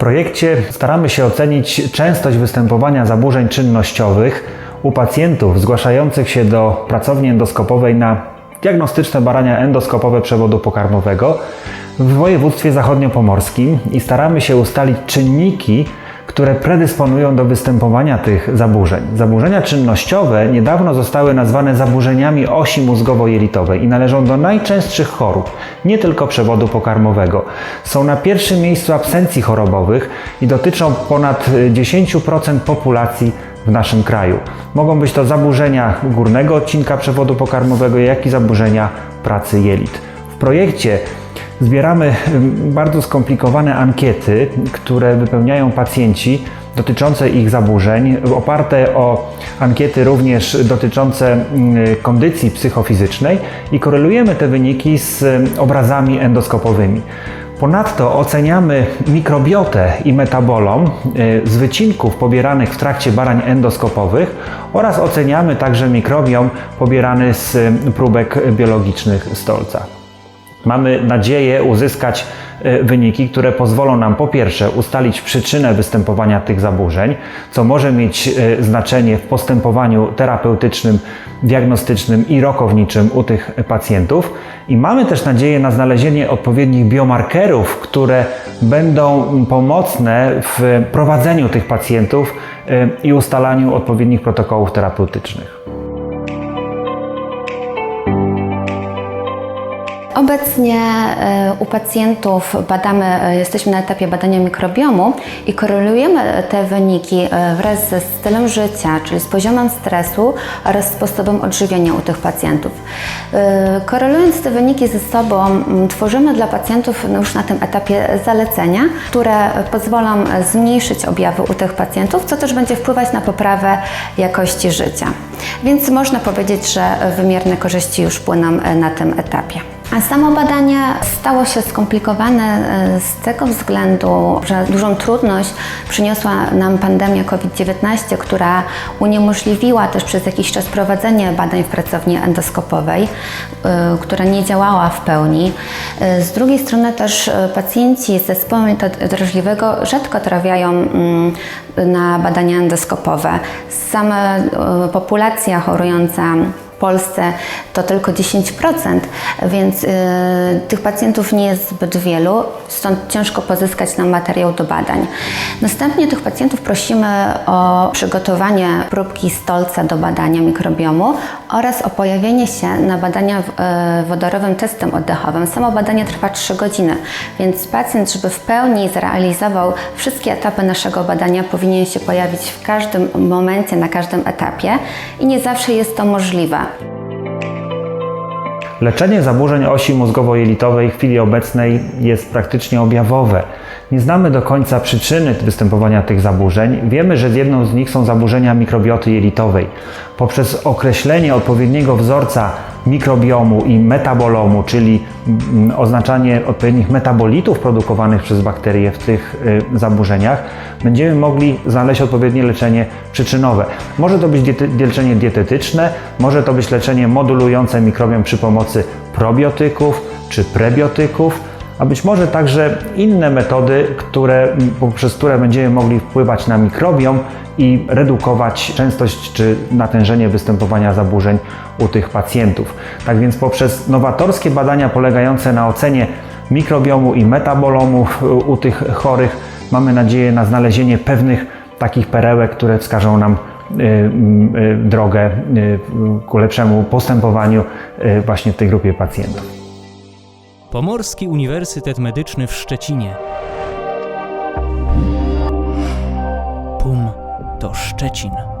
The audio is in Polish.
projekcie staramy się ocenić częstość występowania zaburzeń czynnościowych u pacjentów zgłaszających się do pracowni endoskopowej na diagnostyczne badania endoskopowe przewodu pokarmowego w województwie zachodniopomorskim i staramy się ustalić czynniki, które predysponują do występowania tych zaburzeń. Zaburzenia czynnościowe niedawno zostały nazwane zaburzeniami osi mózgowo-jelitowej i należą do najczęstszych chorób, nie tylko przewodu pokarmowego. Są na pierwszym miejscu absencji chorobowych i dotyczą ponad 10% populacji w naszym kraju. Mogą być to zaburzenia górnego odcinka przewodu pokarmowego, jak i zaburzenia pracy jelit. W projekcie zbieramy bardzo skomplikowane ankiety, które wypełniają pacjenci dotyczące ich zaburzeń, oparte o ankiety również dotyczące mm, kondycji psychofizycznej i korelujemy te wyniki z obrazami endoskopowymi. Ponadto oceniamy mikrobiotę i metabolom z wycinków pobieranych w trakcie badań endoskopowych oraz oceniamy także mikrobiom pobierany z próbek biologicznych stolca. Mamy nadzieję uzyskać e, wyniki, które pozwolą nam po pierwsze ustalić przyczynę występowania tych zaburzeń, co może mieć e, znaczenie w postępowaniu terapeutycznym, diagnostycznym i rokowniczym u tych pacjentów. I mamy też nadzieję na znalezienie odpowiednich biomarkerów, które będą pomocne w prowadzeniu tych pacjentów e, i ustalaniu odpowiednich protokołów terapeutycznych. Obecnie e, u pacjentów badamy, e, jesteśmy na etapie badania mikrobiomu i korelujemy te wyniki e, wraz ze stylem życia, czyli z poziomem stresu oraz sposobem odżywiania u tych pacjentów. Korelując te wyniki ze sobą, tworzymy dla pacjentów no już na tym etapie zalecenia, które pozwolą zmniejszyć objawy u tych pacjentów, co też będzie wpływać na poprawę jakości życia. Więc można powiedzieć, że wymierne korzyści już płyną na tym etapie. A samo badanie stało się skomplikowane e, z tego względu, że dużą trudność przyniosła nam pandemia COVID-19, która uniemożliwiła też przez jakiś czas prowadzenie badań w pracowni endoskopowej, e, która nie działała w pełni. E, Z drugiej strony też pacjenci z zespołem drażliwego rzadko trafiają mm, na badania endoskopowe. Sama populacja chorująca Polsce to tylko 10%, więc y, tych pacjentów nie jest zbyt wielu, stąd ciężko pozyskać nam materiał do badań. Następnie tych pacjentów prosimy o przygotowanie próbki stolca do badania mikrobiomu oraz o pojawienie się na badania y, wodorowym testem oddechowym. Samo badanie trwa 3 godziny, więc pacjent, żeby w pełni zrealizował wszystkie etapy naszego badania, powinien się pojawić w każdym momencie, na każdym etapie i nie zawsze jest to możliwe. Leczenie zaburzeń osi mózgowo-jelitowej w chwili obecnej jest praktycznie objawowe. Nie znamy do końca przyczyny występowania tych zaburzeń. Wiemy, że jedną z nich są zaburzenia mikrobioty jelitowej. Poprzez określenie odpowiedniego wzorca mikrobiomu i metabolomu, czyli mm, oznaczanie odpowiednich metabolitów produkowanych przez bakterie w tych y, zaburzeniach, będziemy mogli znaleźć odpowiednie leczenie przyczynowe. Może to być diety, leczenie dietetyczne, może to być leczenie modulujące mikrobiom przy pomocy probiotyków czy prebiotyków, a być może także inne metody, które, poprzez które będziemy mogli wpływać na mikrobiom i redukować częstość czy natężenie występowania zaburzeń u tych pacjentów. Tak więc poprzez nowatorskie badania polegające na ocenie mikrobiomu i metabolomu u tych chorych mamy nadzieję na znalezienie pewnych takich perełek, które wskażą nam drogę y, ku lepszemu postępowaniu y, właśnie w tej grupie pacjentów. Pomorski Uniwersytet Medyczny w Szczecinie. PUM to Szczecin.